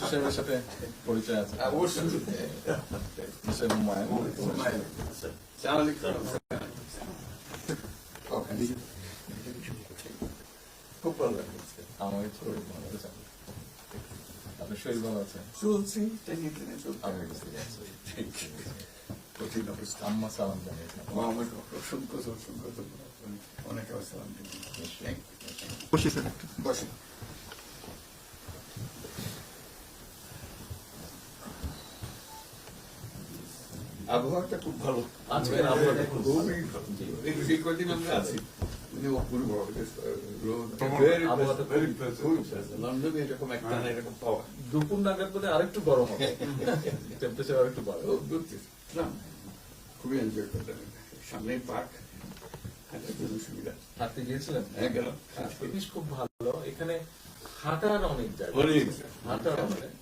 সাহেবের সাথে পরিচয় আছে সালাম। খুব ভালো লাগছে আমার শরীর ভালো আছে আপনার শরীর ভালো আছে চলছি কঠিন অবস্থা আম্মা সালাম জানিয়েছেন আমার অসংখ্য অসংখ্য ধন্যবাদ অনেক থ্যাংক ইউ বসি স্যার বসেন আবহাওয়াটা খুব ভালো। আজকের আবহাওয়াটা খুবই ভালো। এই কদিন আমরা আছি অপূর্ব খুব- লন্ডনে এরকম একটা এরকম পাওয়া। দুপুর নাগাদ বোধ আরেকটু গরম হবে। টেম্পারেচার আরেকটু বাড়বে। না, খুবই এনজয় করতেন সামনেই পার্ক হাঁটতে গিয়েছিলেন? হ্যাঁ খুব ভালো। এখানে হাঁটার অনেক জায়গা। হাঁটার অনেক।